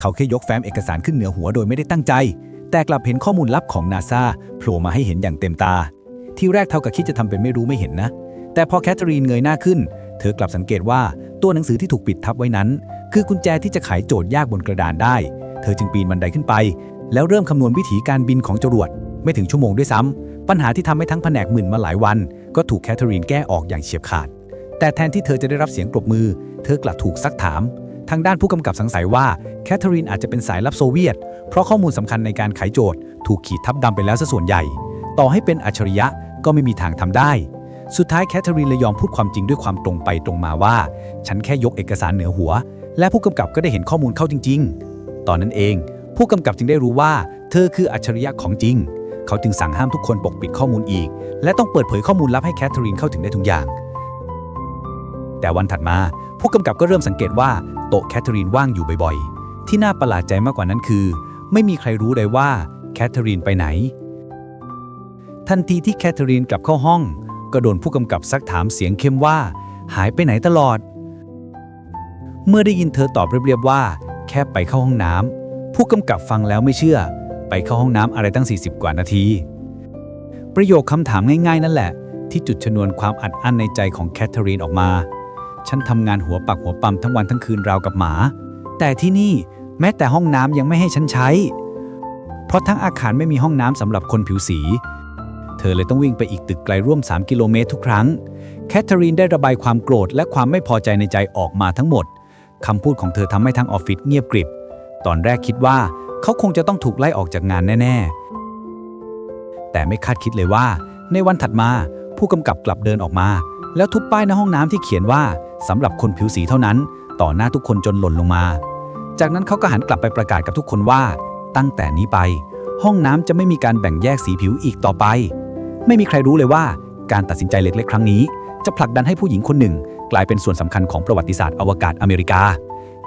เขาแค่ยกแฟ้มเอกสารขึ้นเหนือหัวโดยไม่ได้ตั้งใจ แต่กลับเห็นข้อมูลลับของนาซาโผล่มาให้เห็นอย่างเต็มตา ที่แรกเท่ากับคิดจะทำเป็นไม่รู้ไม่เห็นนะ แต่พอแคทเธอรีนเงยหน้าขึ้น เธอกลับสังเกตว่าตัวหนังสือที่ถูกปิดทับไว้นั้น คือกุญแจที่จะไขโจทย์ยากบนกระดานได้ เธอจึงปีนบันไดขึ้นไป แล้วเริ่มคำนวณวิถีการบินของจรวด ไม่ถึงชั่วโมงด้วยซ้ำปัญหาที่ทำให้ทั้งแผนกหมื่นมาหลายวัน ก็ถูกแคทเธอรีนแก้ออกอย่างเฉียบขาด แต่แทนที่เธอจะได้รับเสียงปรบมือ เธอกลับถูกซักถาม ทางด้านผู้กำกับสงสัยว่าแคทเธอรีนอาจจะเป็นสายลับโซเวียต เพราะข้อมูลสำคัญในการไขโจทย์ ถูกขีดทับดำไปแล้วซะส่วนใหญ่ ต่อให้เป็นอัจฉริยะก็ไม่มีทางทำได้ สุดท้ายแคทเธอรีนเลยยอมพูดความจริงด้วยความตรงไปตรงมาว่า ฉันแค่ยกเอกสารเหนือหัว และผู้กำกับก็ได้เห็นข้อมูลเข้าจริง ๆ ตอนนั้นเอง ผู้กำกับจึงได้รู้ว่า เธอคืออัจฉริยะของจริง เขาจึงสั่งห้ามทุกคนปกปิดข้อมูลอีก และต้องเปิดเผยข้อมูลลับให้แคทเธอรีนเข้าถึงได้ทุกอย่าง แต่วันถัดมา ผู้กำกับก็เริ่มสังเกตว่าโต๊ะแคทเธอรีนว่างอยู่บ่อยๆ ที่น่าประหลาดใจมากกว่านั้นคือ ไม่มีใครรู้เลยว่าแคทเธอรีนไปไหน ทันทีที่แคทเธอรีนกลับเข้าห้อง ก็โดนผู้กำกับซักถามเสียงเข้มว่า หายไปไหนตลอด เมื่อได้ยินเธอตอบเรียบๆว่า แค่ไปเข้าห้องน้ำผู้กำกับฟังแล้วไม่เชื่อ ไปเข้าห้องน้ำอะไรตั้ง 40 กว่านาที ประโยคคำถามง่ายๆ นั่นแหละที่จุดชนวนความอัดอั้นในใจของแคทเธอรีนออกมา ฉันทำงานหัวปักหัวปั๊มทั้งวันทั้งคืนราวกับหมา แต่ที่นี่แม้แต่ห้องน้ำยังไม่ให้ฉันใช้ เพราะทั้งอาคารไม่มีห้องน้ำสำหรับคนผิวสี เธอเลยต้องวิ่งไปอีกตึกไกลร่วม 3 กิโลเมตรทุกครั้ง แคทเธอรีนได้ระบายความโกรธและความไม่พอใจในใจออกมาทั้งหมดคำพูดของเธอทำให้ทั้งออฟฟิศเงียบกริบ ตอนแรกคิดว่าเขาคงจะต้องถูกไล่ออกจากงานแน่ ๆ แต่ไม่คาดคิดเลยว่า ในวันถัดมาผู้กำกับกลับเดินออกมา แล้วทุบป้ายในห้องน้ำที่เขียนว่า สำหรับคนผิวสีเท่านั้น ต่อหน้าทุกคนจนหล่นลงมา จากนั้นเขาก็หันกลับไปประกาศกับทุกคนว่า ตั้งแต่นี้ไป ห้องน้ำจะไม่มีการแบ่งแยกสีผิวอีกต่อไป ไม่มีใครรู้เลยว่า การตัดสินใจเล็กๆ ครั้งนี้ จะผลักดันให้ผู้หญิงคนหนึ่ง กลายเป็นส่วนสำคัญของประวัติศาสตร์อวกาศอเมริกา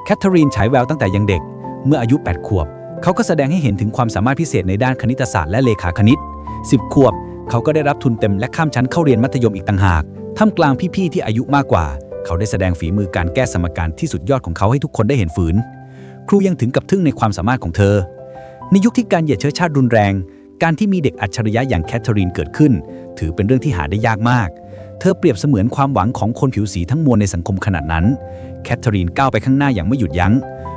แคทเธอรีนฉายแววตั้งแต่ยังเด็ก เมื่ออายุ 8 ขวบ เขาก็แสดงให้เห็นถึงความสามารถพิเศษในด้านคณิตศาสตร์และเลขาคณิต 10 ขวบ เขาก็ได้รับทุนเต็มและข้ามชั้นเข้าเรียนมัธยมอีกต่างหาก ท่ามกลางพี่ ๆ ที่อายุมากกว่า เขาได้แสดงฝีมือการแก้สมการที่สุดยอดของเขาให้ทุกคนได้เห็นฝืน ครูยังถึงกับทึ่งในความสามารถของเธอ ในยุคที่การเหยียดเชื้อชาติรุนแรง การที่มีเด็กอัจฉริยะอย่างแคทเธอรีนเกิดขึ้น ถือเป็นเรื่องที่หาได้ยากมาก เธอเปรียบเสมือนความหวังของคนผิวสีทั้งมวลในสังคมขนาดนั้น แคทเธอรีนก้าวไปข้างหน้าอย่างไม่หยุดยัง้ง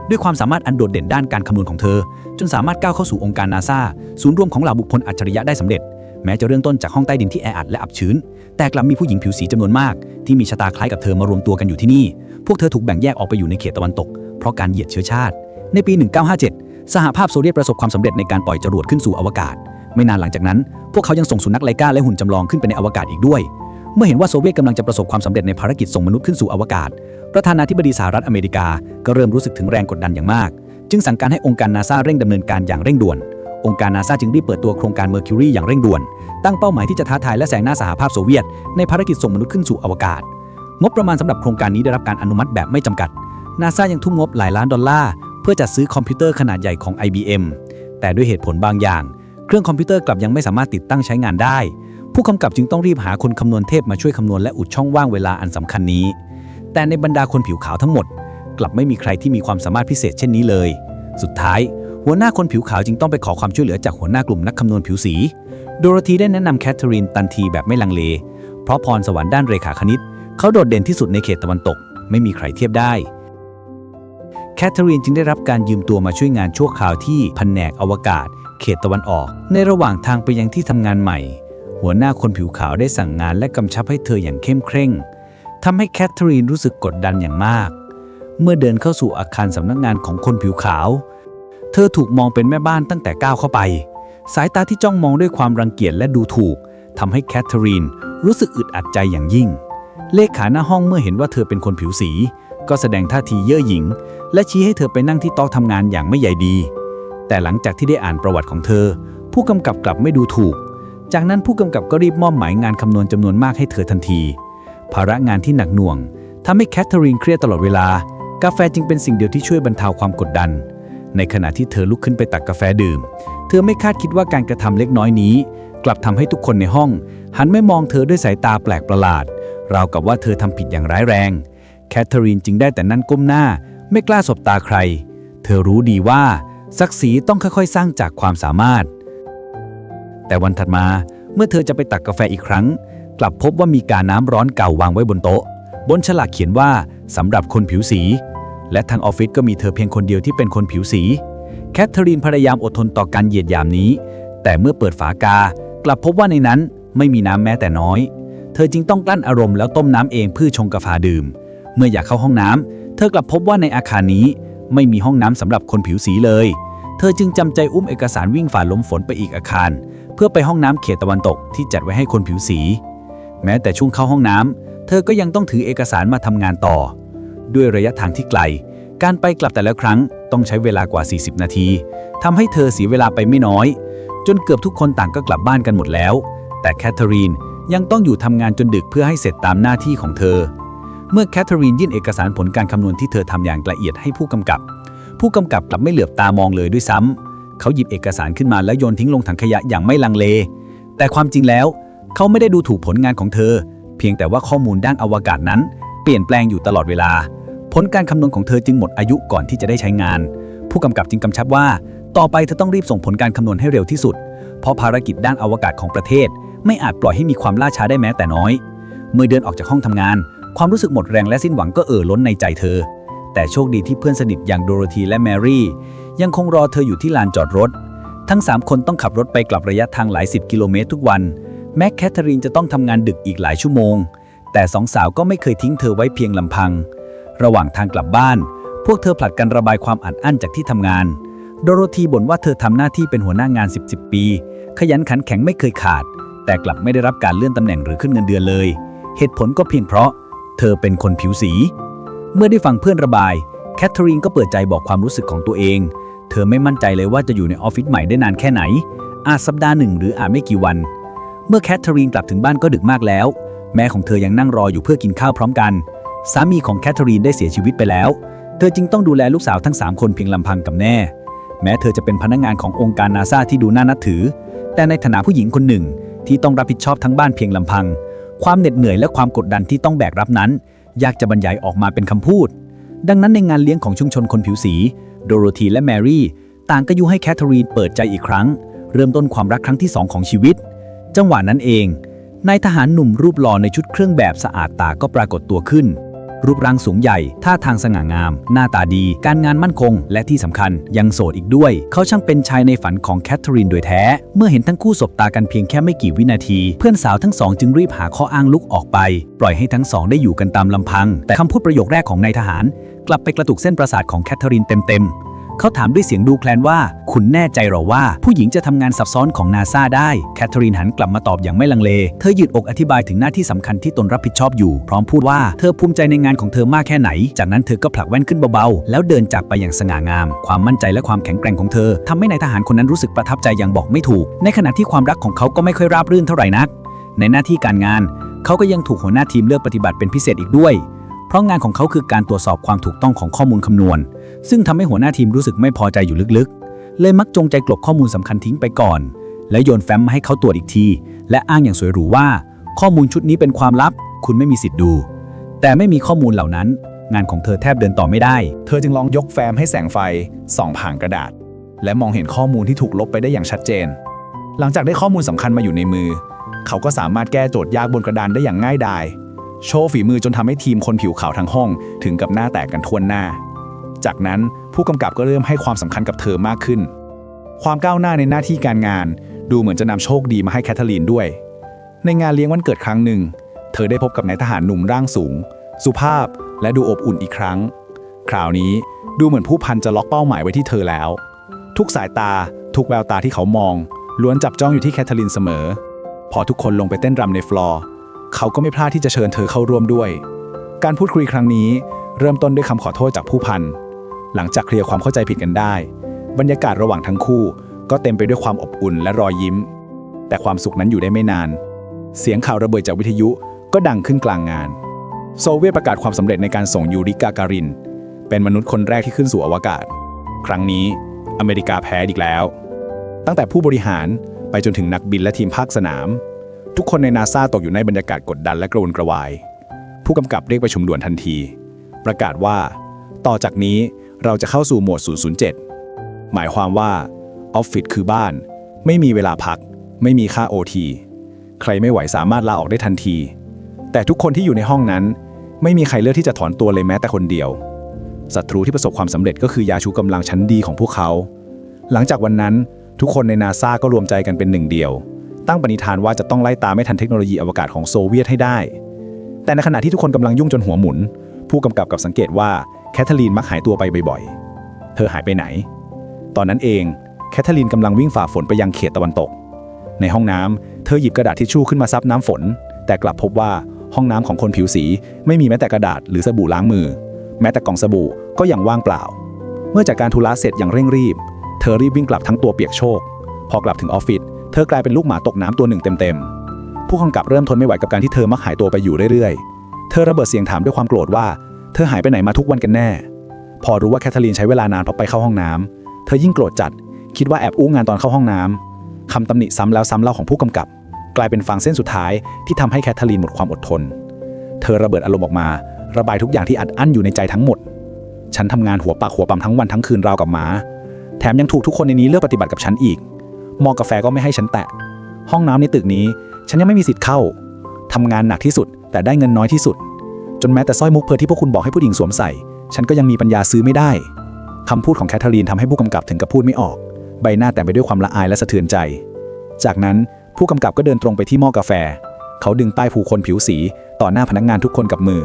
ด้วยความสามารถอันโดดเด่นด้านการคำนวณของเธอ จนสามารถก้าวเข้าสู่องค์การนาซาศูนย์รวมของเหล่าบุคคลอัจฉริยะได้สำเร็จ แม้จะเริ่มต้นจากห้องใต้ดินที่แออัดและอับชื้น แต่กลับมีผู้หญิงผิวสีจำนวนมาก ที่มีชะตาคล้ายกับเธอมารวมตัวกันอยู่ที่นี่ พวกเธอถูกแบ่งแยกออกไปอยู่ในเขตตะวันตก เพราะการเหยียดเชื้อชาติ ในปี 1957 สหภาพโซเวียตประสบความสำเร็จในการปล่อยจรวดขึ้นสู่อวกาศ ไม่นานหลังจากนั้น พวกเขายังส่งสุนัขไลกาและหุ่นจำลองขึ้นไปในอวกาศอีกด้วย เมื่อเห็นว่าโซเวียตกำลังจะประสบความสำเร็จในภารกิจส่งมนุษย์ขึ้นสู่อวกาศ ประธานาธิบดีสหรัฐอเมริกา ก็เริ่มรู้สึกถึงแรงกดดันอย่างมาก จึงสั่งการให้องค์การนาซาเร่งดำเนินการอย่างเร่งด่วน องค์การนาซาจึงรีบเปิดตัวโครงการเมอร์คิวรีอย่างเร่งด่วน ตั้งเป้าหมายที่จะท้าทายและแซงหน้าสหภาพโซเวียต ในภารกิจส่งมนุษย์ขึ้นสู่อวกาศ งบประมาณสำหรับโครงการนี้ได้รับการอนุมัติแบบไม่จำกัด นาซายังทุ่มงบหลายล้านดอลลาร์เพื่อจัดซื้อคอมพิวเตอร์ขนาดใหญ่ของ IBM แต่ด้วยเหตุผลบางอย่าง เครื่องคอมพิวเตอร์กลับยังไม่สามารถติดตั้งใช้งานได้ ผู้กำกับจึงต้องรีบหาคนคำนวณเทพมาช่วยคำนวณและอุดช่องว่างเวลาอันสำคัญนี้ แต่ในบรรดาคนผิวขาวทั้งหมด กลับไม่มีใครที่มีความสามารถพิเศษเช่นนี้เลย สุดท้าย หัวหน้าคนผิวขาวจึงต้องไปขอความช่วยเหลือจากหัวหน้ากลุ่มนักคำนวณผิวสี โดโรธีได้แนะนำแคทเธอรีนทันทีแบบไม่ลังเล เพราะพรสวรรค์ด้านเรขาคณิต เขาโดดเด่นที่สุดในเขตตะวันตก ไม่มีใครเทียบได้ แคทเธอรีนจึงได้รับการยืมตัวมาช่วยงานชั่วคราวที่แผนกอวกาศ เขตตะวันออก ในระหว่างทางไปยังที่ทำงานใหม่ หัวหน้าคนผิวขาวได้สั่งงานและกำชับให้เธออย่างเข้มเคร่งทำให้แคทเธอรีนรู้สึกกดดันอย่างมาก เมื่อเดินเข้าสู่อาคารสำนักงานของคนผิวขาว เธอถูกมองเป็นแม่บ้านตั้งแต่ก้าวเข้าไป สายตาที่จ้องมองด้วยความรังเกียจและดูถูกทำให้แคทเธอรีนรู้สึกอึดอัดใจอย่างยิ่ง เลขาหน้าห้องเมื่อเห็นว่าเธอเป็นคนผิวสี ก็แสดงท่าทีเย่อหยิ่งและชี้ให้เธอไปนั่งที่โต๊ะทำงานอย่างไม่ใหญ่ดี แต่หลังจากที่ได้อ่านประวัติของเธอ ผู้กำกับกลับไม่ดูถูก จากนั้นผู้กำกับก็รีบมอบหมายงานคำนวณจำนวนมากให้เธอทันที ภาระงานที่หนักหน่วงทำให้แคทเธอรีนเครียดตลอดเวลา กาแฟจึงเป็นสิ่งเดียวที่ช่วยบรรเทาความกดดัน ในขณะที่เธอลุกขึ้นไปตักกาแฟดื่ม เธอไม่คาดคิดว่าการกระทำเล็กน้อยนี้ กลับทำให้ทุกคนในห้อง หันไม่มองเธอด้วยสายตาแปลกประหลาด ราวกับว่าเธอทำผิดอย่างร้ายแรง แคทเธอรีนจึงได้แต่นั่งก้มหน้า ไม่กล้าสบตาใครเเธอรู้ดีว่าศักดิ์ศรีต้องค่อยๆ สร้างจากความสามารถ แต่วันถัดมาเมื่อเธอจะไปตักกาแฟอีกครั้ง กลับพบว่ามีกาน้ำร้อนเก่าวางไว้บนโต๊ะ บนฉลากเขียนว่าสำหรับคนผิวสี และทางออฟฟิศก็มีเธอเพียงคนเดียวที่เป็นคนผิวสี แคทเธอรีนพยายามอดทนต่อการเหยียดหยามนี้ แต่เมื่อเปิดฝากา กลับพบว่าในนั้นไม่มีน้ำแม้แต่น้อย เธอจึงต้องกลั้นอารมณ์แล้วต้มน้ำเองเพื่อชงกาแฟดื่ม เมื่ออยากเข้าห้องน้ำเธอกลับพบว่าในอาคารนี้ไม่มีห้องน้ำสำหรับคนผิวสีเลย เธอจึงจำใจอุ้มเอกสารวิ่งฝ่าลมฝนไปอีกอาคาร เพื่อไปห้องน้ำเขตตะวันตกที่จัดไว้ให้คนผิวสี แม้แต่ช่วงเข้าห้องน้ำเธอก็ยังต้องถือเอกสารมาทำงานต่อ ด้วยระยะทางที่ไกล การไปกลับแต่ละครั้งต้องใช้เวลากว่า 40 นาทีทำให้เธอเสียเวลาไปไม่น้อย จนเกือบทุกคนต่างก็กลับบ้านกันหมดแล้ว แต่แคทเธอรีนยังต้องอยู่ทำงานจนดึกเพื่อให้เสร็จตามหน้าที่ของเธอ เมื่อแคทเธอรีนยื่นเอกสารผลการคำนวณที่เธอทำอย่างละเอียดให้ผู้กำกับ ผู้กำกับกลับไม่เหลือบตามองเลยด้วยซ้ำ เขาหยิบเอกสารขึ้นมาแล้วโยนทิ้งลงถังขยะอย่างไม่ลังเล แต่ความจริงแล้ว เขาไม่ได้ดูถูกผลงานของเธอ เพียงแต่ว่าข้อมูลด้านอวกาศนั้น เปลี่ยนแปลงอยู่ตลอดเวลา ผลการคำนวณของเธอจึงหมดอายุก่อนที่จะได้ใช้งาน ผู้กำกับจึงกำชับว่า ต่อไปเธอต้องรีบส่งผลการคำนวณให้เร็วที่สุด เพราะภารกิจด้านอวกาศของประเทศ ไม่อาจปล่อยให้มีความล่าช้าได้แม้แต่น้อย เมื่อเดินออกจากห้องทำงาน ความรู้สึกหมดแรงและสิ้นหวังก็เอ่อล้นในใจเธอ แต่โชคดีที่เพื่อนสนิทอย่างโดโรธีและแมรี่ ยังคงรอเธออยู่ที่ลานจอดรถ ทั้ง 3 คนต้องขับรถไปกลับระยะทางหลายสิบกิโลเมตรทุกวัน แม้แคทเธอรีนจะต้องทำงานดึกอีกหลายชั่วโมง แต่สองสาวก็ไม่เคยทิ้งเธอไว้เพียงลำพัง ระหว่างทางกลับบ้าน พวกเธอผลัดกันระบายความอัดอั้นจากที่ทำงาน โดโรธีบ่นว่าเธอทำหน้าที่เป็นหัวหน้างาน 10 10ปี ขยันขันแข็งไม่เคยขาด แต่กลับไม่ได้รับการเลื่อนตำแหน่งหรือขึ้นเงินเดือนเลย เหตุผลก็เพียงเพราะ เธอเป็นคนผิวสี เมื่อได้ฟังเพื่อนระบาย แคทเธอรีนก็เปิดใจบอกความรู้สึกของตัวเอง เธอไม่มั่นใจเลยว่าจะอยู่ในออฟฟิศใหม่ได้นานแค่ไหน อาจสัปดาห์หนึ่งหรืออาจไม่กี่วัน เมื่อแคทเธอรีนกลับถึงบ้านก็ดึกมากแล้ว แม่ของเธอยังนั่งรออยู่เพื่อกินข้าวพร้อมกัน สามีของแคทเธอรีนได้เสียชีวิตไปแล้ว เธอจึงต้องดูแลลูกสาวทั้ง 3 คนเพียงลำพังกับแน่แม้เธอจะเป็นพนักงานขององค์การนาซาที่ดูน่านับถือ แต่ในฐานะผู้หญิงคนหนึ่ง ที่ต้องรับผิดชอบทั้งบ้านเพียงลำพัง ความเหน็ดเหนื่อยและความกดดันที่ต้องแบกรับนั้น ยากจะบรรยายออกมาเป็นคำพูด ดังนั้นในงานเลี้ยงของชุมชนคนผิวสี โดโรธีและแมรี่ต่างก็ยุให้แคทเธอรีนเปิดใจอีกครั้ง เริ่มต้นความรักครั้งที่สองของชีวิต จังหวะนั้นเอง นายทหารหนุ่มรูปหล่อในชุดเครื่องแบบสะอาดตาก็ปรากฏตัวขึ้น รูปร่างสูงใหญ่ ท่าทางสง่างาม หน้าตาดี การงานมั่นคง และที่สำคัญยังโสดอีกด้วย เขาช่างเป็นชายในฝันของแคทเธอรีนโดยแท้ เมื่อเห็นทั้งคู่สบตากันเพียงแค่ไม่กี่วินาที เพื่อนสาวทั้งสองจึงรีบหาข้ออ้างลุกออกไป ปล่อยให้ทั้งสองได้อยู่กันตามลำพัง แต่คำพูดประโยคแรกของนายทหาร กลับไปกระตุกเส้นประสาทของแคทเธอรีนเต็มๆ เขาถามด้วยเสียงดูแคลนว่า คุณแน่ใจหรอว่า ผู้หญิงจะทำงานซับซ้อนของนาซาได้ แคทเธอรีนหันกลับมาตอบอย่างไม่ลังเล เธอยืดอกอธิบายถึงหน้าที่สำคัญที่ตนรับผิดชอบอยู่ พร้อมพูดว่าเธอภูมิใจในงานของเธอมากแค่ไหน จากนั้นเธอก็ผลักแว่นขึ้นเบาๆ แล้วเดินจากไปอย่างสง่างาม ความมั่นใจและความแข็งแกร่งของเธอทำให้นายทหารคนนั้นรู้สึกประทับใจอย่างบอกไม่ถูก ในขณะที่ความรักของเขาก็ไม่ค่อยราบรื่นเท่าไหร่นัก ในหน้าที่การงาน เขาก็ยังถูกหัวหน้าทีมเลือกปฏิบัติเป็นพิเศษอีกด้วย เพราะงานของเขาคือการตรวจสอบความถูกต้องของข้อมูลคำนวณ ซึ่งทำให้หัวหน้าทีมรู้สึกไม่พอใจอยู่ลึกๆ เลยมักจงใจกลบข้อมูลสำคัญทิ้งไปก่อน แล้วโยนแฟ้มมาให้เขาตรวจอีกที และอ้างอย่างสวยหรูว่า ข้อมูลชุดนี้เป็นความลับ คุณไม่มีสิทธิ์ดู แต่ไม่มีข้อมูลเหล่านั้น งานของเธอแทบเดินต่อไม่ได้ เธอจึงลองยกแฟ้มให้แสงไฟส่องผ่านกระดาษ และมองเห็นข้อมูลที่ถูกลบไปได้อย่างชัดเจน หลังจากได้ข้อมูลสำคัญมาอยู่ในมือ เขาก็สามารถแก้โจทย์ยากบนกระดานได้อย่างง่ายดายโชว์ฝีมือจนทำให้ทีมคนผิวขาวทั้งห้อง ถึงกับหน้าแตกกันทั่วหน้า จากนั้นผู้กำกับก็เริ่มให้ความสำคัญกับเธอมากขึ้น ความก้าวหน้าในหน้าที่การงาน ดูเหมือนจะนำโชคดีมาให้แคทเธอรีนด้วย ในงานเลี้ยงวันเกิดครั้งหนึ่ง เธอได้พบกับนายทหารหนุ่มร่างสูง สุภาพและดูอบอุ่นอีกครั้ง คราวนี้ดูเหมือนผู้พันจะล็อกเป้าหมายไว้ที่เธอแล้ว ทุกสายตา ทุกแววตาที่เขามอง ล้วนจับจ้องอยู่ที่แคทเธอรีนเสมอ พอทุกคนลงไปเต้นรำในฟลอร์เขาก็ไม่พลาดที่จะเชิญเธอเข้าร่วมด้วย การพูดคุยครั้งนี้เริ่มต้นด้วยคำขอโทษจากผู้พัน หลังจากเคลียร์ความเข้าใจผิดกันได้ บรรยากาศระหว่างทั้งคู่ ก็เต็มไปด้วยความอบอุ่นและรอยยิ้ม แต่ความสุขนั้นอยู่ได้ไม่นาน เสียงข่าวระเบิดจากวิทยุก็ดังขึ้นกลางงาน โซเวียตประกาศความสำเร็จในการส่งยูริกาการิน เป็นมนุษย์คนแรกที่ขึ้นสู่อวกาศ ครั้งนี้อเมริกาแพ้อีกแล้ว ตั้งแต่ผู้บริหารไปจนถึงนักบินและทีมภาคสนาม ทุกคนในนาซาตกอยู่ในบรรยากาศกดดันและกระวนกระวาย ผู้กำกับเรียกประชุมด่วนทันที ประกาศว่า ต่อจากนี้ เราจะเข้าสู่โหมด 007 หมายความว่าออฟฟิศคือบ้าน ไม่มีเวลาพัก ไม่มีค่า OT ใครไม่ไหวสามารถลาออกได้ทันที แต่ทุกคนที่อยู่ในห้องนั้น ไม่มีใครเลือกที่จะถอนตัวเลยแม้แต่คนเดียวศัตรูที่ประสบความสำเร็จก็คือยาชูกำลังชั้นดีของพวกเขา หลังจากวันนั้นทุกคนในนาซาก็รวมใจกันเป็นหนึ่งเดียว ตั้งปณิธานว่าจะต้องไล่ตามไม่ทันเทคโนโลยีอวกาศของโซเวียตให้ได้ แต่ในขณะที่ทุกคนกำลังยุ่งจนหัวหมุน ผู้กำกับกับสังเกตว่า แคทเธอรีนมักหายตัวไปบ่อยๆ เธอหายไปไหน ตอนนั้นเองแคทเธอรีนกำลังวิ่งฝ่าฝนไปยังเขตตะวันตก ในห้องน้ำเธอหยิบกระดาษทิชชู่ขึ้นมาซับน้ำฝน แต่กลับพบว่าห้องน้ำของคนผิวสีไม่มีแม้แต่กระดาษหรือสบู่ล้างมือ แม้แต่กล่องสบู่ก็ยังว่างเปล่า เมื่อจากการธุระเสร็จอย่างเร่งรีบ เธอรีบวิ่งกลับทั้งตัวเปียกโชก พอกลับถึงออฟฟิศเธอกลายเป็นลูกหมาตกน้ำตัวหนึ่งเต็มๆผู้กำกับเริ่มทนไม่ไหวกับการที่เธอมักหายตัวไปอยู่เรื่อยๆ เธอระเบิดเสียงถามด้วยความโกรธว่า เธอหายไปไหนมาทุกวันกันแน่ พอรู้ว่าแคทเธอรีนใช้เวลานานเพราะไปเข้าห้องน้ำเธอยิ่งโกรธจัด คิดว่าแอบอู้งานตอนเข้าห้องน้ำคำตำหนิซ้ำแล้วซ้ำเล่าของผู้กำกับ กลายเป็นฟางเส้นสุดท้ายที่ทำให้แคทเธอรีนหมดความอดทน เธอระเบิดอารมณ์ออกมา ระบายทุกอย่างที่อัดอั้นอยู่ในใจทั้งหมด ฉันทำงานหัวปากหัวปั๊มทั้งวันทั้งคืนราวกับหมา แถมยังถูกทุกคนในนี้เลือกปฏิบัติกับฉันอีกหมอกาแฟก็ไม่ให้ฉันแตะ ห้องน้ำในตึกนี้ ฉันยังไม่มีสิทธิ์เข้าทำงานหนักที่สุดแต่ได้เงินน้อยที่สุด นแม้แต่สร้อยมุกเพอที่พวกคุณบอกให้ผู้หญิงสวมใส่ ฉันก็ยังมีปัญญาซื้อไม่ได้คำพูดของแคทเธอรีนทำให้ผู้กำกับถึงกับพูดไม่ออก ใบหน้าแต่ไปด้วยความละอายและสะเทือนใจ จากนั้นผู้กำกับก็เดินตรงไปที่หม้อกาแฟ เขาดึงป้ายผู้คนผิวสี ต่อหน้าพนักงานทุกคนกับมือ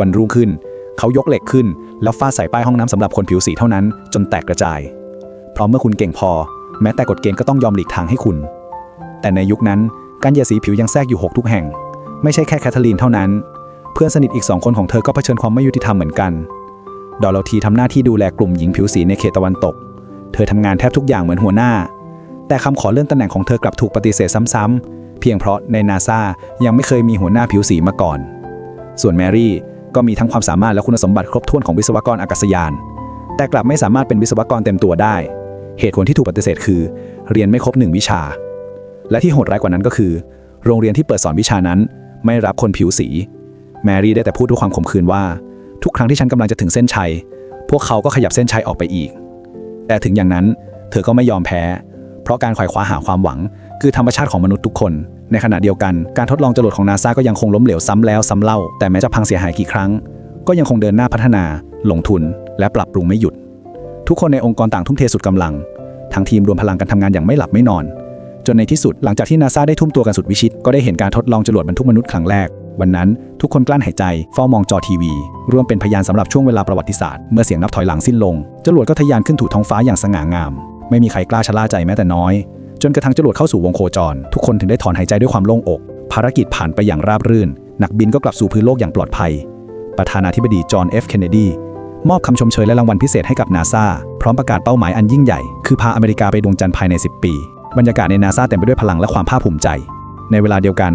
วันรุ่งขึ้น เขายกเหล็กขึ้น แล้วฟาดใส่ป้ายห้องน้ำสำหรับคนผิวสีเท่านั้น จนแตกกระจาย เพราะเมื่อคุณเก่งพอ แม้แต่กฎเกณฑ์ก็ต้องยอมหลีกทางให้คุณ แต่ในยุคนั้นการเหยียดสีผิวยังแทรกอยู่หกทุกแห่ง ไม่ใช่แค่แคทเธอรีนเท่านั้น พื่อนสนิทอีกสองคนของเธอก็เผชิญความไม่ยุติธรรมเหมือนกัน ดอลลทีทำหน้าที่ดูแลกลุ่มหญิงผิวสีในเขตตะวันตก เธอทำงานแทบทุกอย่างเหมือนหัวหน้า แต่คำขอเลื่อนตำแหน่งของเธอกลับถูกปฏิเสธซ้ำๆ เพียงเพราะในนาซายังไม่เคยมีหัวหน้าผิวสีมาก่อน ส่วนแมรี่ก็มีทั้งความสามารถและคุณสมบัติครบถ้วนของวิศวกรอากาศยาน แต่กลับไม่สามารถเป็นวิศวกรเต็มตัวได้ เหตุผลที่ถูกปฏิเสธคือ เรียนไม่ครบหนึ่งวิชา และที่โหดร้ายกว่านั้นก็คือ โรงเรียนที่เปิดสอนวิชานั้น ไม่รับคนผิวสี แมรี่ได้แต่พูดด้วยความขมขื่นว่า ทุกครั้งที่ฉันกำลังจะถึงเส้นชัย พวกเขาก็ขยับเส้นชัยออกไปอีก แต่ถึงอย่างนั้นเธอก็ไม่ยอมแพ้ เพราะการขวายคว้าหาความหวัง คือธรรมชาติของมนุษย์ทุกคน ในขณะเดียวกันการทดลองจรวดของนาซาก็ยังคงล้มเหลวซ้ำแล้วซ้ำเล่า แต่แม้จะพังเสียหายกี่ครั้ง ก็ยังคงเดินหน้าพัฒนา ลงทุน และปรับปรุงไม่หยุด ทุกคนในองค์กรต่างทุ่มเทสุดกำลังทั้งทีมรวมพลังกันทำงานอย่างไม่หลับไม่นอน จนในที่สุดหลังจากที่นาซาได้ทุ่มตัวกันสุดวิชิต ก็ได้เห็นการทดลองจรวดบรรทุกมนุษย์ครั้งแรก วันนั้นทุกคนกลั้นหายใจเฝ้ามองจอทีวี ร่วมเป็นพยานสำหรับช่วงเวลาประวัติศาสตร์ เมื่อเสียงนับถอยหลังสิ้นลง จรวดก็ทะยานขึ้นถูท้องฟ้าอย่างสง่างาม ไม่มีใครกล้าชะล่าใจแม้แต่น้อย จนกระทั่งจรวดเข้าสู่วงโคจร ทุกคนถึงได้ถอนหายใจด้วยความโล่งอก ภารกิจผ่านไปอย่างราบรื่น นักบินก็กลับสู่พื้นโลกอย่างปลอดภัย ประธานาธิบดีจอห์นเอฟเคนเนดีมอบคำชมเชยและรางวัลพิเศษให้กับนาซาพร้อมประกาศเป้าหมายอันยิ่งใหญ่ คือพาอเมริกาไปดวงจันทร์ภายใน 10 ปี บรรยากาศในนาซาเต็มไปด้วยพลังและความภาคภูมิใจ ในเวลาเดียวกัน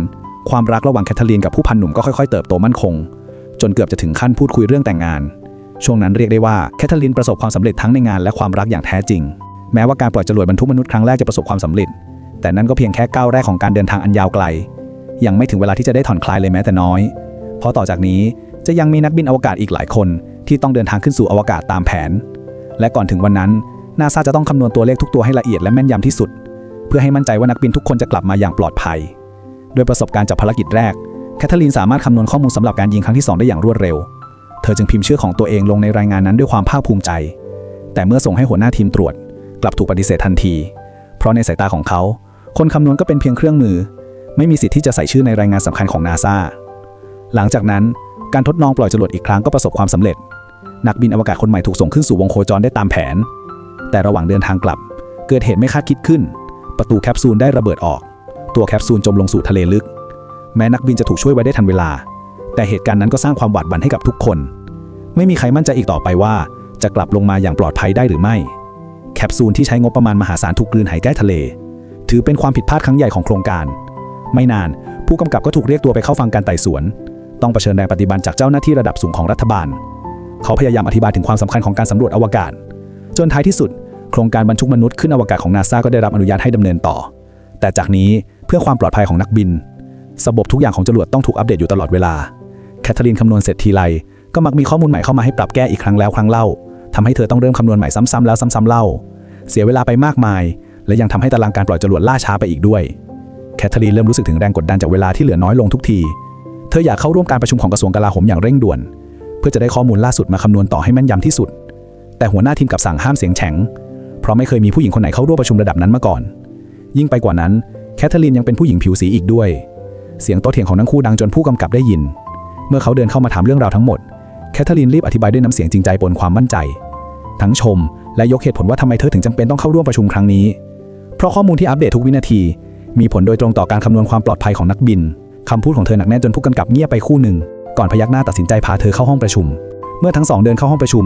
ความรักระหว่างแคทเธอรีนกับผู้พันหนุ่มก็ค่อยๆเติบโตมั่นคง จนเกือบจะถึงขั้นพูดคุยเรื่องแต่งงาน ช่วงนั้นเรียกได้ว่าแคทเธอรีนประสบความสำเร็จทั้งในงานและความรักอย่างแท้จริง แม้ว่าการปล่อยจรวดบรรทุกมนุษย์ครั้งแรกจะประสบความสำเร็จ แต่นั่นก็เพียงแค่ก้าวแรกของการเดินทางอันยาวไกล ยังไม่ถึงเวลาที่จะได้ผ่อนคลายเลยแม้แต่น้อย เพราะต่อจากนี้จะยังมีนักบินอวกาศอีกหลายคน ที่ต้องเดินทางขึ้นสู่อวกาศตามแผน และก่อนถึงวันนั้นนาซาจะต้องคำนวณตัวเลขทุกตัวให้ละเอียดและแม่นยำที่สุด เพื่อให้มั่นใจว่านักบินทุกคนจะกลับมาอย่างปลอดภัย ดยประสบการณ์จากภารกิจแรก แคทเธอรีนสามารถคำนวณข้อมูลสำหรับการยิงครั้งที่ 2 ได้อย่างรวดเร็ว เธอจึงพิมพ์ชื่อของตัวเองลงในรายงานนั้นด้วยความภาคภูมิใจ แต่เมื่อส่งให้หัวหน้าทีมตรวจ กลับถูกปฏิเสธทันที เพราะในสายตาของเขา คนคำนวณก็เป็นเพียงเครื่องมือ ไม่มีสิทธิ์ที่จะใส่ชื่อในรายงานสำคัญของนาซาหลังจากนั้นการทดลองปล่อยจรวดอีกครั้งก็ประสบความสำเร็จ นักบินอวกาศคนใหม่ถูกส่งขึ้นสู่วงโคจรได้ตามแผน แต่ระหว่างเดินทางกลับ เกิดเหตุไม่คาดคิดขึ้น ประตูแคปซูลได้ระเบิดออก ตัวแคปซูลจมลงสู่ทะเลลึก แม้นักบินจะถูกช่วยไว้ได้ทันเวลา แต่เหตุการณ์นั้นก็สร้างความหวาดหวั่นให้กับทุกคน ไม่มีใครมั่นใจอีกต่อไปว่าจะกลับลงมาอย่างปลอดภัยได้หรือไม่ แคปซูลที่ใช้งบประมาณมหาศาลถูกกลืนหายใกล้ทะเล ถือเป็นความผิดพลาดครั้งใหญ่ของโครงการ ไม่นานผู้กำกับก็ถูกเรียกตัวไปเข้าฟังการไต่สวน ต้องเผชิญแรงปฏิบัติจากเจ้าหน้าที่ระดับสูงของรัฐบาล เขาพยายามอธิบายถึงความสำคัญของการสำรวจอวกาศ จนท้ายที่สุด โครงการบรรทุกมนุษย์ขึ้นอวกาศของนาซาก็ได้รับอนุญาตให้ดำเนินต่อ แต่จากนี้ เพื่อความปลอดภัยของนักบิน ระบบทุกอย่างของจรวดต้องถูกอัปเดตอยู่ตลอดเวลา แคทเธอรีนคำนวณเสร็จทีไรก็มักมีข้อมูลใหม่เข้ามาให้ปรับแก้อีกครั้งแล้วครั้งเล่าทำให้เธอต้องเริ่มคำนวณใหม่ซ้ำๆแล้วซ้ำๆเล่า เสียเวลาไปมากมาย และยังทำให้ตารางการปล่อยจรวดล่าช้าไปอีกด้วย แคทเธอรีนเริ่มรู้สึกถึงแรงกดดันจากเวลาที่เหลือน้อยลงทุกที เธออยากเข้าร่วมการประชุมของกระทรวงกลาโหมอย่างเร่งด่วน เพื่อจะได้ข้อมูลล่าสุดมาคำนวณต่อให้แม่นยำที่สุด แต่หัวหน้าทีมกับสั่งห้ามเสียงแข็งเพราะไม่เคยมีผู้หญิงคนไหนเข้าร่วมประชุมระดับนั้นมาก่อน ยิ่งไปกว่านั้น แคทเธอรีนยังเป็นผู้หญิงผิวสีอีกด้วย เสียงโต้เถียงของทั้งคู่ดังจนผู้กำกับได้ยิน เมื่อเขาเดินเข้ามาถามเรื่องราวทั้งหมด แคทเธอรีนรีบอธิบายด้วยน้ำเสียงจริงใจปนความมั่นใจ ทั้งชม และยกเหตุผลว่าทำไมเธอถึงจำเป็นต้องเข้าร่วมประชุมครั้งนี้ เพราะข้อมูลที่อัปเดตทุกวินาที มีผลโดยตรงต่อการคำนวณความปลอดภัยของนักบินคำพูดของเธอหนักแน่นจนผู้กำกับเงียบไปคู่หนึ่งก่อนพยักหน้าตัดสินใจพาเธอเข้าห้องประชุม เมื่อทั้งสองเดินเข้าห้องประชุม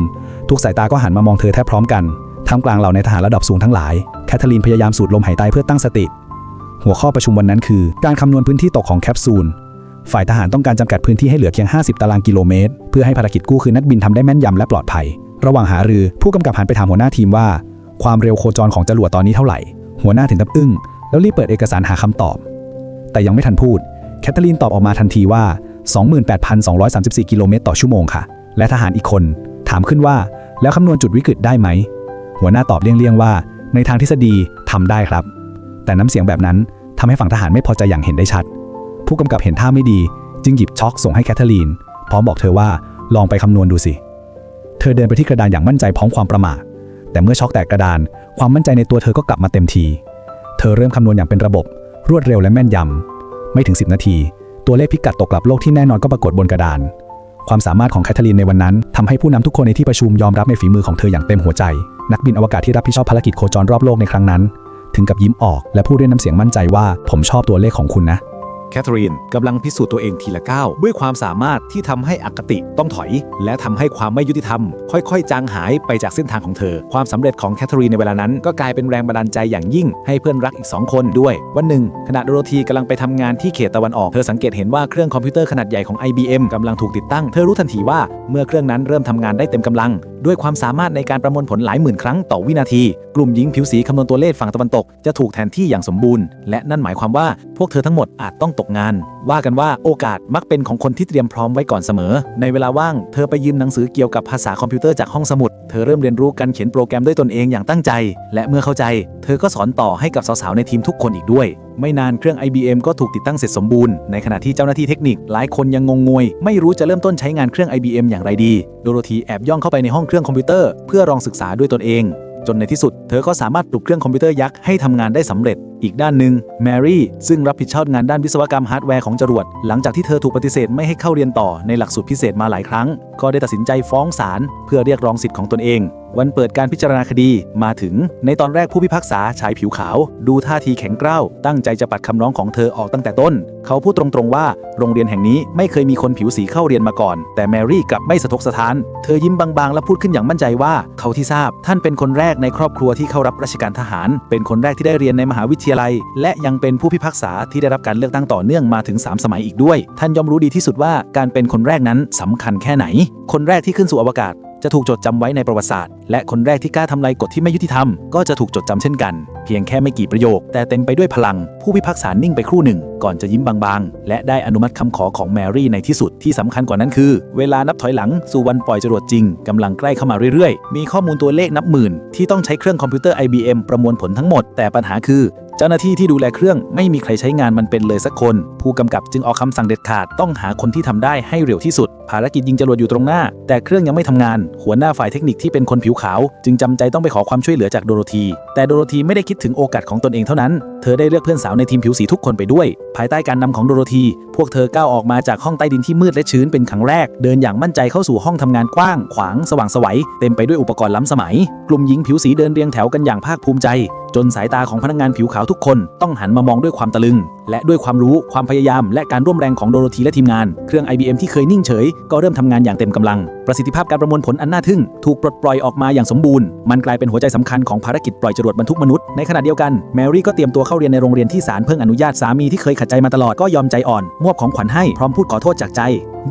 ทุกสายตาก็หันมามองเธอแทบพร้อมกันท่ามกลางเหล่าในายทหารระดับสูงทั้งหลาย แคทเธอรีนพยายามสูดลมหายใจเพื่อตั้งสติ หัวข้อประชุมวันนั้นคือ การคำนวณพื้นที่ตกของแคปซูล ฝ่ายทหารต้องการจำกัดพื้นที่ให้เหลือเพียง 50 ตารางกิโลเมตร เพื่อให้ภารกิจกู้คืนนักบินทำได้แม่นยำและปลอดภัย ระหว่างหารือผู้กำกับหันไปถามหัวหน้าทีมว่า ความเร็วโคจรของจรวดตอนนี้เท่าไหร่ หัวหน้าถึงกับอึ้งแล้วรีบเปิดเอกสารหาคำตอบ แต่ยังไม่ทันพูด แคทเธอรีนตอบออกมาทันทีว่า 28,234 กิโลเมตรต่อชั่วโมงค่ะ และทหารอีกคน ถามขึ้นว่า แล้วคำนวณจุดวิกฤตได้ไหม หัวหน้าตอบเลี่ยงๆว่า ในทางทฤษฎีทำได้ครับ แต่น้ำเสียงแบบนั้นทำให้ฝั่งทหารไม่พอใจอย่างเห็นได้ชัด ผู้กำกับเห็นท่าไม่ดี จึงหยิบช็อกส่งให้แคทเธอรีน พร้อมบอกเธอว่าลองไปคำนวณดูสิ เธอเดินไปที่กระดานอย่างมั่นใจพร้อมความประมาทแต่เมื่อช็อกแตกกระดาน ความมั่นใจในตัวเธอก็กลับมาเต็มที เธอเริ่มคำนวณอย่างเป็นระบบ รวดเร็วและแม่นยำไม่ถึง 10 นาที ตัวเลขพิกัดตกกลับโลกที่แน่นอนก็ปรากฏบนกระดาน ความสามารถของแคทเธอรีนในวันนั้นทำให้ผู้นำทุกคนในที่ประชุมยอมรับในฝีมือของเธออย่างเต็มหัวใจ นักบินอวกาศที่รับผิดชอบภารกิจโคจรรอบโลกในครั้งนั้น ถึงกับยิ้มออก และพูดด้วยน้ำเสียงมั่นใจว่าผมชอบตัวเลขของคุณนะ แคทเธอรีนกำลังพิสูจน์ตัวเองทีละก้าวด้วยความสามารถที่ทำให้อคติต้องถอย และทำให้ความไม่ยุติธรรม ค่อยๆ จางหายไปจากเส้นทางของเธอ ความสำเร็จของแคทเธอรีนในเวลานั้น ก็กลายเป็นแรงบันดาลใจอย่างยิ่ง ให้เพื่อนรักอีก 2 คนด้วย วันหนึ่งขณะโดโรธีกำลังไปทำงานที่เขตตะวันออก เธอสังเกตเห็นว่าเครื่องคอมพิวเตอร์ขนาดใหญ่ของ IBM กำลังถูกติดตั้ง เธอรู้ทันทีว่าเมื่อเครื่องนั้นเริ่มทำงานได้เต็มกำลัง ด้วยความสามารถในการประมวลผลหลายหมื่นครั้งต่อวินาที กลุ่มหญิงผิวสีคำนวณตัวเลขฝั่งตะวันตก จะถูกแทนที่อย่างสมบูรณ์ และนั่นหมายความว่าพวกเธอทั้งหมดอาจต้องตกงาน ว่ากันว่าโอกาสมักเป็นของคนที่เตรียมพร้อมไว้ก่อนเสมอ ในเวลาว่างเธอไปยืมหนังสือเกี่ยวกับภาษาคอมพิวเตอร์จากห้องสมุด เธอเริ่มเรียนรู้การเขียนโปรแกรมด้วยตนเองอย่างตั้งใจ และเมื่อเข้าใจ เธอก็สอนต่อให้กับสาวๆในทีมทุกคนอีกด้วย ไม่นานเครื่อง IBM ก็ถูกติดตั้งเสร็จสมบูรณ์ ในขณะที่เจ้าหน้าที่เทคนิคหลายคนยังงงงวย ไม่รู้จะเริ่มต้นใช้งานเครื่อง IBM อย่างไรดี โดโรธีแอบย่องเข้าไปในห้องเครื่องคอมพิวเตอร์เพื่อลองศึกษาด้วยตนเองจนในที่สุดเธอก็สามารถปลุกเครื่องคอมพิวเตอร์ยักษ์ให้ทำงานได้สำเร็จ อีกด้านหนึ่งแมรี่ซึ่งรับผิดชอบงานด้านวิศวกรรมฮาร์ดแวร์ของจรวด หลังจากที่เธอถูกปฏิเสธไม่ให้เข้าเรียนต่อในหลักสูตรพิเศษมาหลายครั้ง ก็ได้ตัดสินใจฟ้องศาลเพื่อเรียกร้องสิทธิ์ของตนเอง วันเปิดการพิจารณาคดีมาถึง ในตอนแรกผู้พิพากษาชายผิวขาว ดูท่าทีแข็งกร้าว ตั้งใจจะปัดคำร้องของเธอออกตั้งแต่ต้น เขาพูดตรงๆว่า โรงเรียนแห่งนี้ไม่เคยมีคนผิวสีเข้าเรียนมาก่อน แต่แมรี่กลับไม่สะทกสะท้าน เธอยิ้มบางๆ และพูดขึ้นอย่างมั่นใจว่า เขาที่ทราบ ท่านเป็นคนแรกในครอบครัวที่เข้ารับราชการทหาร เป็นคนแรกที่ได้เรียนในมหาวิทยาลัย และยังเป็นผู้พิพากษาที่ได้รับการเลือกตั้งต่อเนื่องมาถึง 3 สมัยอีกด้วย ท่านย่อมรู้ดีที่สุดว่าการเป็นคนแรกนั้นสำคัญแค่ไหน คนแรกที่ขึ้นสู่อวกาศ จะถูกจดจำไว้ในประวัติศาสตร์ และคนแรกที่กล้าทำลายกฎที่ไม่ยุติธรรม ก็จะถูกจดจำเช่นกัน เพียงแค่ไม่กี่ประโยค แต่เต็มไปด้วยพลัง ผู้พิพากษานิ่งไปครู่หนึ่ง ก่อนจะยิ้มบางๆ และได้อนุมัติคำขอของแมรี่ในที่สุดที่สำคัญกว่านั้นคือ เวลานับถอยหลังสู่วันปล่อยจรวดจริงกำลังใกล้เข้ามาเรื่อยๆ มีข้อมูลตัวเลขนับหมื่น ที่ต้องใช้เครื่องคอมพิวเตอร์ IBM ประมวลผลทั้งหมด แต่ปัญหาคือเจ้าหน้าที่ที่ดูแลเครื่องไม่มีใครใช้งานมันเป็นเลยสักคน ผู้กำกับจึงออกคำสั่งเด็ดขาดต้องหาคนที่ทำได้ให้เร็วที่สุด ภารกิจยิงจรวดอยู่ตรงหน้า แต่เครื่องยังไม่ทำงาน หัวหน้าฝ่ายเทคนิคที่เป็นคนผิวขาว จึงจำใจต้องไปขอความช่วยเหลือจากโดโรธี แต่โดโรธีไม่ได้คิดถึงโอกาสของตนเองเท่านั้น เธอได้เลือกเพื่อนสาวในทีมผิวสีทุกคนไปด้วย ภายใต้การนำของโดโรธี พวกเธอก้าวออกมาจากห้องใต้ดินที่มืดและชื้นเป็นครั้งแรก เดินอย่างมั่นใจเข้าสู่ห้องทำงานกว้าง ขวางสว่างสวัยเต็มไปด้วยอุปกรณ์ล้ำสมัย กลุ่มหญิงผิวสีเดินเรียงแถวกันอย่างภาคภูมิใจ จนสายตาของพนักงานผิวขาวทุกคน ต้องหันมามองด้วยความตะลึง และด้วยความรู้ความพยายาม และการร่วมแรงของโดโรธีและทีมงาน เครื่อง IBM ที่เคยนิ่งเฉย ก็เริ่มทำงานอย่างเต็มกำลัง ประสิทธิภาพการประมวลผลอันน่าทึ่ง ถูกปลดปล่อยออกมาาอย่างสมบูรณ์ มันกลายเป็นหัวใจสำคัญของภารกิจปล่อยจรวดบรรทุกมนุษย์ ในขณะเดียวกันแมรี่ก็เตรียมตัวเข้าเรียนในโรงเรียนที่ศาลเพิ่งอนุญาตสามีที่เคยขัดใจมาตลอดก็ยอมใจอ่อนมอบของขวัญให้พร้อมพูดขอโทษจากใจ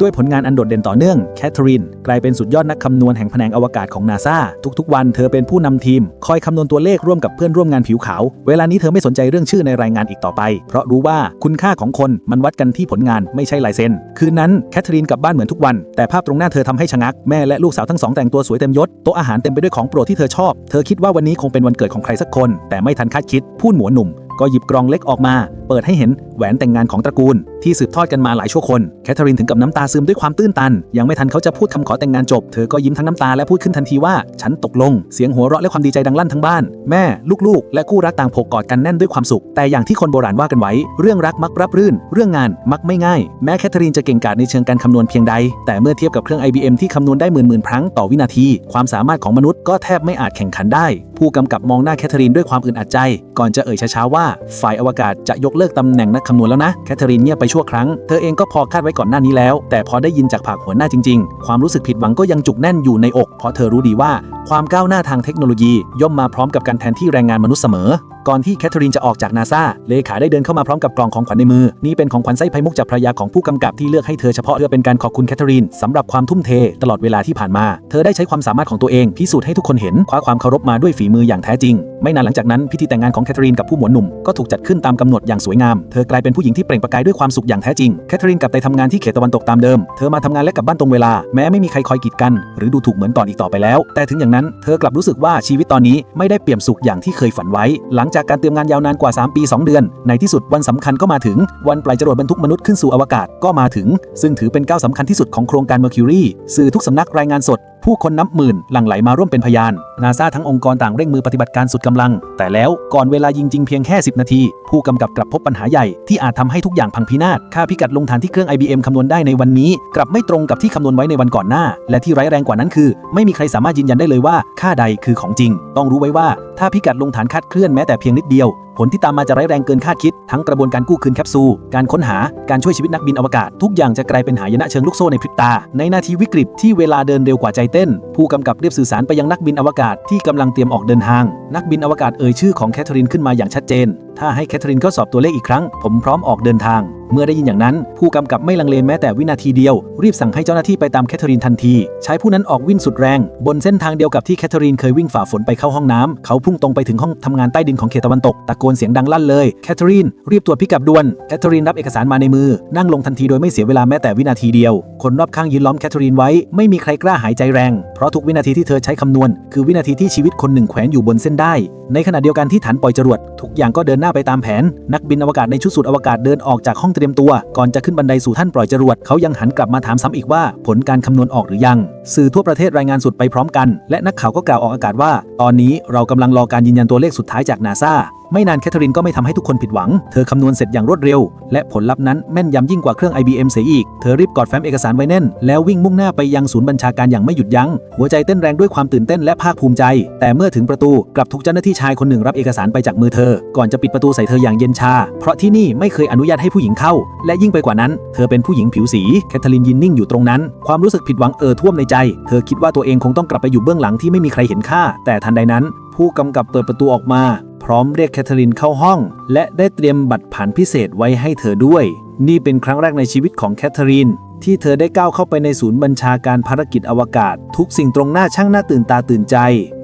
ด้วยผลงานอันโดดเด่นต่อเนื่องแคทเธอรีนกลายเป็นสุดยอดนักคำนวณแห่งแผนกอวกาศของนาซาทุกๆ วันเธอเป็นผู้นำทีม คอยคำนวณตัวเลขร่วมกับเพื่อนร่วมงานผิวขาว เวลานี้เธอไม่สนใจเรื่องชื่อในรายงานอีกต่อไป เพราะรู้ว่าคุณค่าของคนมันวัดกันที่ผลงานไม่ใช่ลายเซ็นคืนนั้นแคทเธอรีนกลับบ้านเหมือนทุกวัน แต่ภาพตรงหน้าเธอทำให้ชะงักแม่และลูกสาวทั้งสองแต่งตัวสวยเต็มยศโต๊ะอาหารเต็มไปด้วยของโปรดที่เธอชอบ เธอคิดว่าวันนี้คงเป็นวันเกิดของใครสักคน แต่ไม่ทันคาดคิดพูดหมวหนุ่ม ก็หยิบกรองเล็กออกมา เปิดให้เห็นแหวนแต่งงานของตระกูล ที่สืบทอดกันมาหลายชั่วคน แคทเธอรีนถึงกับน้ำตาซึมด้วยความตื้นตัน ยังไม่ทันเขาจะพูดคำขอแต่งงานจบ เธอก็ยิ้มทั้งน้ำตาและพูดขึ้นทันทีว่า ฉันตกลง เสียงหัวเราะและความดีใจดังลั่นทั้งบ้าน แม่ ลูกๆ และคู่รักต่างโผกกอดกันแน่นด้วยความสุข แต่อย่างที่คนโบราณว่ากันไว้ เรื่องรักมักรับรื่น เรื่องงานมักไม่ง่าย แม้แคทเธอรีนจะเก่งกาจในเชิงการคำนวณเพียงใด แต่เมื่อเทียบกับเครื่อง IBM ที่คำนวณได้หมื่นๆครั้งต่อวินาที ความสามารถของมนุษย์ก็แทบไม่อาจแข่งขันได้ ผู้กำกับมองหน้าแคทเธอรีนด้วยความอึดอัดใจ ก่อนจะเอ่ยช้าๆว่า ฝ่ายอวกาศจะยกเลิกตำแหน่งนักคำนวณแล้วนะ แคทเธอรีนเงียบไปชั่วครั้ง เธอเองก็พอคาดไว้ก่อนหน้านี้แล้ว แต่พอได้ยินจากปากหัวหน้าจริงๆ ความรู้สึกผิดหวังก็ยังจุกแน่นอยู่ในอก เพราะเธอรู้ดีว่าความก้าวหน้าทางเทคโนโลยีย่อมมาพร้อมกับการแทนที่แรงงานมนุษย์เสมอ ก่อนที่แคทเธอรีนจะออกจากนาซาเลขาได้เดินเข้ามาพร้อมกับกล่องของขวัญในมือ นี่เป็นของขวัญไส้ไผ่มุกจากภรรยาของผู้กำกับที่เลือกให้เธอเฉพาะเพื่อเป็นการขอบคุณแคทเธอรีนสำหรับความทุ่มเท ตลอดเวลาที่ผ่านมา เธอได้ใช้ความสามารถของตัวเองพิสูจน์ให้ทุกคนเห็นคว้าความเคารพมาด้วยฝีมืออย่างแท้จริง ไม่นานหลังจากนั้นพิธีแต่งงานของแคทเธอรีนกับผู้หมวดหนุ่มก็ถูกจัดขึ้นตามกำหนดอย่างสวยงาม เธอกลายเป็นผู้หญิงที่เปล่งประกายด้วยความสุขอย่างแท้จริง แคทเธอรีนกลับไปทำงานที่เขตตะวันตกตามเดิม เธอมาทำงานและกลับบ้านตรงเวลา แม้ไม่มีใครคอยกีดกัน หรือดูถูกเหมือนตอนอีกต่อไปแล้ว แต่ถึงอย่างนั้น เธอกลับรู้สึกว่าชีวิตตอนนี้ไม่ได้เปี่ยมสุขอย่างที่เคยฝันไว้ หลังจากการเตรียมงานยาวนานกว่า 3 ปี 2 เดือน ในที่สุดวันสำคัญก็มาถึง วันปล่อยจรวดบรรทุกมนุษย์ขึ้นสู่อวกาศก็มาถึง ซึ่งถือเป็นก้าวสำคัญที่สุดของโครงการ Mercury สื่อทุกสำนักรายงานสด ผู้คนนับหมื่นหลั่งไหลมาร่วมเป็นพยาน นาซาทั้งองค์กรต่างเร่งมือปฏิบัติการสุดกำลัง แต่แล้วก่อนเวลายิงจริงเพียงแค่ 10 นาที ผู้กำกับกลับพบปัญหาใหญ่ ที่อาจทำให้ทุกอย่างพังพินาศ ค่าพิกัดลงฐานที่เครื่อง IBM คำนวณได้ในวันนี้ กลับไม่ตรงกับที่คำนวณไว้ในวันก่อนหน้า และที่ร้ายแรงกว่านั้นคือ ไม่มีใครสามารถยืนยันได้เลยว่าค่าใดคือของจริง ต้องรู้ไว้ว่าถ้าพิกัดลงฐานคาดเคลื่อนแม้แต่เพียงนิดเดียว ผลที่ตามมาจะร้ายแรงเกินคาดคิด ทั้งกระบวนการกู้คืนแคปซูล การค้นหา การช่วยชีวิตนักบินอวกาศ ทุกอย่างจะกลายเป็นหายนะเชิงลูกโซ่ในพริบตา ในนาทีวิกฤตที่เวลาเดินเร็วกว่าใจเต้น ผู้กำกับเรียบสื่อสารไปยังนักบินอวกาศที่กำลังเตรียมออกเดินทาง นักบินอวกาศเอ่ยชื่อของแคทเธอรีนขึ้นมาอย่างชัดเจน ถ้าให้แคทเธอรีนก็สอบตัวเลขอีกครั้ง ผมพร้อมออกเดินทางเมื่อได้ยินอย่างนั้น ผู้กำกับไม่ลังเลแม้แต่วินาทีเดียว รีบสั่งให้เจ้าหน้าที่ไปตามแคทเธอรีนทันที ใช้ผู้นั้นออกวิ่งสุดแรง บนเส้นทางเดียวกับที่แคทเธอรีนเคยวิ่งฝ่าฝนไปเข้าห้องน้ำเขาพุ่งตรงไปถึงห้องทำงานใต้ดินของเขตตะวันตกตะโกนเสียงดังลั่นเลยแคทเธอรีนรีบตรวจพิกัดด่วนแคทเธอรีนรับเอกสารมาในมือ นั่งลงทันทีโดยไม่เสียเวลาแม้แต่วินาทีเดียว คนรอบข้างยืนล้อมแคทเธอรีนไว้ไม่มีใครกล้าหายใจแรงเพราะทุกวินาทีที่เธอใช้คำนวณ คือวินาทีที่ชีวิตคนหนึ่งแขวนอยู่บนเส้นได้ ในขณะเดียวกันที่ฐานปล่อยจรวดทุกอย่างก็เดินหน้าไปตามแผน นักบินอวกาศในชุดสูตรอวกาศเดินออกจากห้องเตรียมตัว ก่อนจะขึ้นบันไดสู่ท่านปล่อยจรวดเขายังหันกลับมาถามซ้ำอีกว่า ผลการคำนวณออกหรือยัง สื่อทั่วประเทศรายงานสุดไปพร้อมกัน และนักข่าวก็กล่าวออกอากาศว่า ตอนนี้เรากำลังรอการยืนยันตัวเลขสุดท้ายจากนาซาไม่นานแคทเธอรีนก็ไม่ทำให้ทุกคนผิดหวัง เธอคำนวณเสร็จอย่างรวดเร็ว และผลลัพธ์นั้นแม่นยำยิ่งกว่าเครื่อง IBM เสียอีก เธอรีบกอดแฟ้มเอกสารไว้แน่น แล้ววิ่งมุ่งหน้าไปยังศูนย์บัญชาการอย่างไม่หยุดยัง้ง หัวใจเต้นแรงด้วยความตื่นเต้นและภาคภูมิใจ แต่เมื่อถึงประตูกลับถูกเจ้าหน้าที่ชายคนหนึ่งรับเอกสารไปจากมือเธอ ก่อนจะปิดประตูใส่เธออย่างเย็นชา เพราะที่นี่ไม่เคยอนุญาตให้ผู้หญิงเข้า และยิ่งไปกว่านั้น เธอเป็นผู้หญิงผิวสี แคทเธอรีนยืนนิ่งอยู่ตรงนั้น ความรู้สึกผิดหวังเอ่อท่วมในใจ เธอคิดว่าตัวเองคงต้องกลับไปอยู่เบื้องหลังที่ไม่มีใครเห็นค่า แต่ทันใดนั้นผู้กำกับเปิดประตูออกมา พร้อมเรียกแคทเธอรีนเข้าห้อง และได้เตรียมบัตรผ่านพิเศษไว้ให้เธอด้วย นี่เป็นครั้งแรกในชีวิตของแคทเธอรีนที่เธอได้ก้าวเข้าไปในศูนย์บัญชาการภารกิจอวกาศ ทุกสิ่งตรงหน้าช่างหน้าตื่นตาตื่นใจ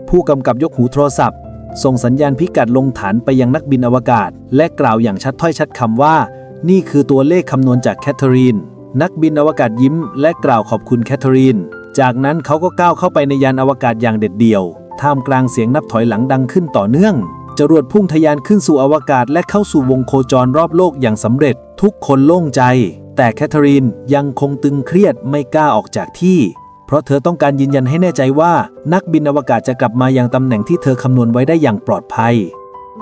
ผู้กำกับยกหูโทรศัพท์ ส่งสัญญาณพิกัดลงฐานไปยังนักบินอวกาศ และกล่าวอย่างชัดถ้อยชัดคำว่า นี่คือตัวเลขคำนวณจากแคทเธอรีนนักบินอวกาศยิ้ม และกล่าวขอบคุณแคทเธอรีนจากนั้นเขาก็ก้าวเข้าไปในยานอวกาศอย่างเด็ดเดี่ยวท่ามกลางเสียงนับถอยหลังดังขึ้นต่อเนื่อง จรวดพุ่งทะยานขึ้นสู่อวกาศและเข้าสู่วงโคจรรอบโลกอย่างสำเร็จ ทุกคนโล่งใจ แต่แคทเธอรีนยังคงตึงเครียดไม่กล้าออกจากที่ เพราะเธอต้องการยืนยันให้แน่ใจว่า นักบินอวกาศจะกลับมายังตำแหน่งที่เธอคำนวณไว้ได้อย่างปลอดภัย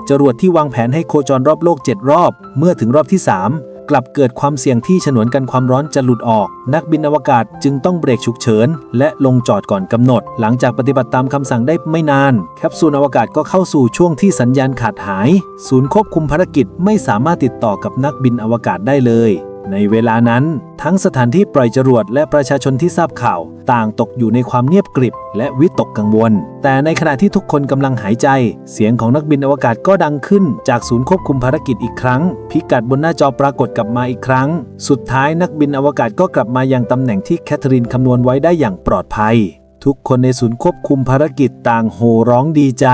จรวดที่วางแผนให้โคจรรอบโลก 7 รอบ เมื่อถึงรอบที่ 3 กลับเกิดความเสี่ยงที่ฉนวนกันความร้อนจะหลุดออก นักบินอวกาศจึงต้องเบรกฉุกเฉิน และลงจอดก่อนกำหนด หลังจากปฏิบัติตามคำสั่งได้ไม่นาน แคปซูลอวกาศก็เข้าสู่ช่วงที่สัญญาณขาดหาย ศูนย์ควบคุมภารกิจไม่สามารถติดต่อกับนักบินอวกาศได้เลย ในเวลานั้นทั้งสถานที่ปล่อยจรวดและประชาชนที่ทราบข่าว ต่างตกอยู่ในความเงียบกริบ และวิตกกังวล แต่ในขณะที่ทุกคนกำลังหายใจ เสียงของนักบินอวกาศก็ดังขึ้น จากศูนย์ควบคุมภารกิจอีกครั้ง พิกัดบนหน้าจอปรากฏกลับมาอีกครั้ง สุดท้ายนักบินอวกาศก็กลับมายังตำแหน่งที่แคทเธอรีนคำนวณไว้ได้อย่างปลอดภัย ทุกคนในศูนย์ควบคุมภารกิจต่างโห่ร้องดีใจ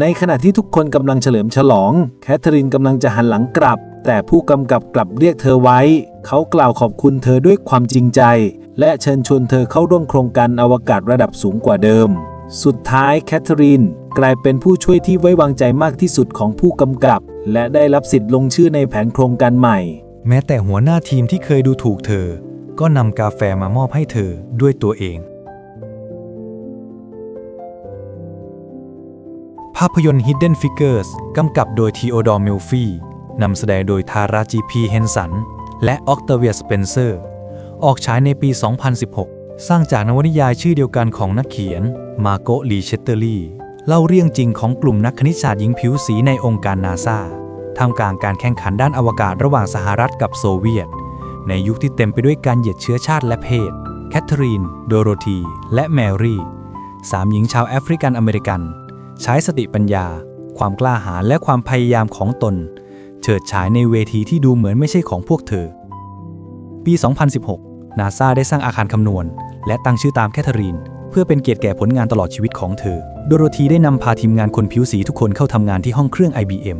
ในขณะที่ทุกคนกำลังเฉลิมฉลอง แคทเธอรีนกำลังจะหันหลังกลับ แต่ผู้กำกับกลับเรียกเธอไว้ เขากล่าวขอบคุณเธอด้วยความจริงใจ และเชิญชวนเธอเข้าร่วมโครงการอวกาศระดับสูงกว่าเดิม สุดท้ายแคทเธอรีนกลายเป็นผู้ช่วยที่ไว้วางใจมากที่สุดของผู้กำกับ และได้รับสิทธิ์ลงชื่อในแผนโครงการใหม่ แม้แต่หัวหน้าทีมที่เคยดูถูกเธอ ก็นำกาแฟมามอบให้เธอด้วยตัวเอง ภาพยนตร์ Hidden Figures กำกับโดยทีโอดอร์เมลฟี นำแสดงโดยทาราจีพีเฮนสัน และออกเตเวียสเปนเซอร์ ออกฉายในปี 2016 สร้างจากนวนิยายชื่อเดียวกันของนักเขียน มาโกลีเชตเตอรีเล่าเรื่องจริงของกลุ่มนักคณิตศาสตร์หญิงผิวสีในองค์การนาซาท่ามกลางการแข่งขันด้านอวกาศระหว่างสหรัฐกับโซเวียต ในยุคที่เต็มไปด้วยการเหยียดเชื้อชาติและเพศ แคทเธอรีน โดโรธี และแมรี่สามหญิงชาวแอฟริกันอเมริกัน ใช้สติปัญญา ความกล้าหาญและความพยายามของตน เฉิดฉายในเวทีที่ดูเหมือนไม่ใช่ของพวกเธอ ปี 2016 นาซาได้สร้างอาคารคำนวณ และตั้งชื่อตามแคทเธอรีน เพื่อเป็นเกียรติแก่ผลงานตลอดชีวิตของเธอ โดโรธีได้นำพาทีมงานคนผิวสีทุกคนเข้าทำงานที่ห้องเครื่อง IBM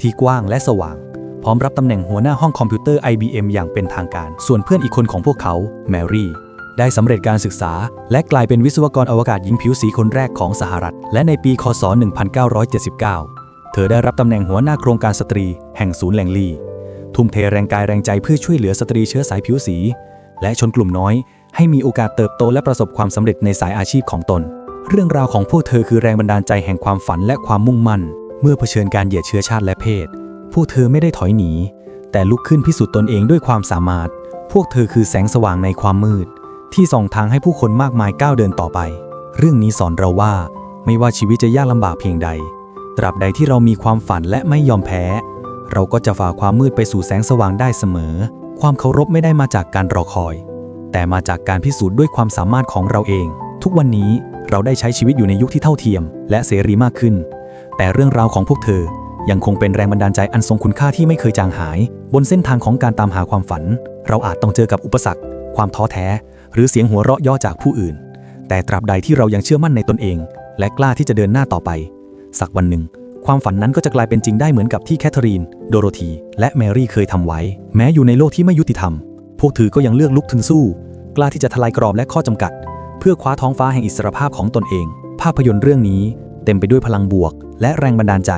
ที่กว้างและสว่าง พร้อมรับตำแหน่งหัวหน้าห้องคอมพิวเตอร์ IBM อย่างเป็นทางการ ส่วนเพื่อนอีกคนของพวกเขา แมรี่ได้สำเร็จการศึกษา และกลายเป็นวิศวกรอวกาศหญิงผิวสีคนแรกของสหรัฐ และในปี คศ 1979เธอได้รับตำแหน่งหัวหน้าโครงการสตรี แห่งศูนย์แหลงลี ทุ่มเทแรงกายแรงใจเพื่อช่วยเหลือสตรีเชื้อสายผิวสี และชนกลุ่มน้อย ให้มีโอกาสเติบโตและประสบความสำเร็จในสายอาชีพของตน เรื่องราวของพวกเธอคือแรงบันดาลใจแห่งความฝันและความมุ่งมั่น เมื่อเผชิญการเหยียดเชื้อชาติและเพศ พวกเธอไม่ได้ถอยหนี แต่ลุกขึ้นพิสูจน์ตนเองด้วยความสามารถ พวกเธอคือแสงสว่างในความมืด ที่ส่องทางให้ผู้คนมากมายก้าวเดินต่อไป เรื่องนี้สอนเราว่า ไม่ว่าชีวิตจะยากลำบากเพียงใด ตราบใดที่เรามีความฝันและไม่ยอมแพ้ เราก็จะฝ่าความมืดไปสู่แสงสว่างได้เสมอ ความเคารพไม่ได้มาจากการรอคอย แต่มาจากการพิสูจน์ด้วยความสามารถของเราเอง ทุกวันนี้เราได้ใช้ชีวิตอยู่ในยุคที่เท่าเทียม และเสรีมากขึ้น แต่เรื่องราวของพวกเธอยังคงเป็นแรงบันดาลใจอันทรงคุณค่าที่ไม่เคยจางหาย บนเส้นทางของการตามหาความฝัน เราอาจต้องเจอกับอุปสรรค ความท้อแท้ หรือเสียงหัวเราะย่อจากผู้อื่น แต่ตราบใดที่เรายังเชื่อมั่นในตนเอง และกล้าที่จะเดินหน้าต่อไป สักวันหนึ่ง ความฝันนั้นก็จะกลายเป็นจริงได้เหมือนกับที่แคทเธอรีน โดโรธี และแมรี่เคยทำไว้ แม้อยู่ในโลกที่ไม่ยุติธรรม พวกเธอก็ยังเลือกลุกขึ้นสู้ กล้าที่จะทลายกรอบและข้อจำกัด เพื่อคว้าท้องฟ้าแห่งอิสรภาพของตนเอง ภาพยนตร์เรื่องนี้เต็มไปด้วยพลังบวก และแรงบันดาลใจ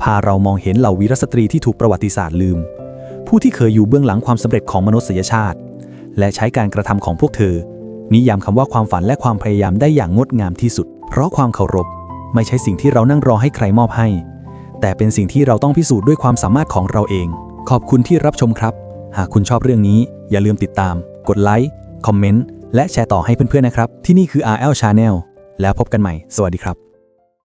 พาเรามองเห็นเหล่าวีรสตรีที่ถูกประวัติศาสตร์ลืม ผู้ที่เคยอยู่เบื้องหลังความสำเร็จของมนุษยชาติ และใช้การกระทำของพวกเธอ นิยามคำว่าความฝันและความพยายามได้อย่างงดงามที่สุด เพราะความเคารพ ไม่ใช่สิ่งที่เรานั่งรอให้ใครมอบให้ แต่เป็นสิ่งที่เราต้องพิสูจน์ด้วยความสามารถของเราเอง ขอบคุณที่รับชมครับ หากคุณชอบเรื่องนี้ อย่าลืมติดตาม กดไลค์ คอมเมนต์ และแชร์ต่อให้เพื่อนๆนะครับ ที่นี่คือ RL Channel แล้วพบกันใหม่ สวัสดีครับ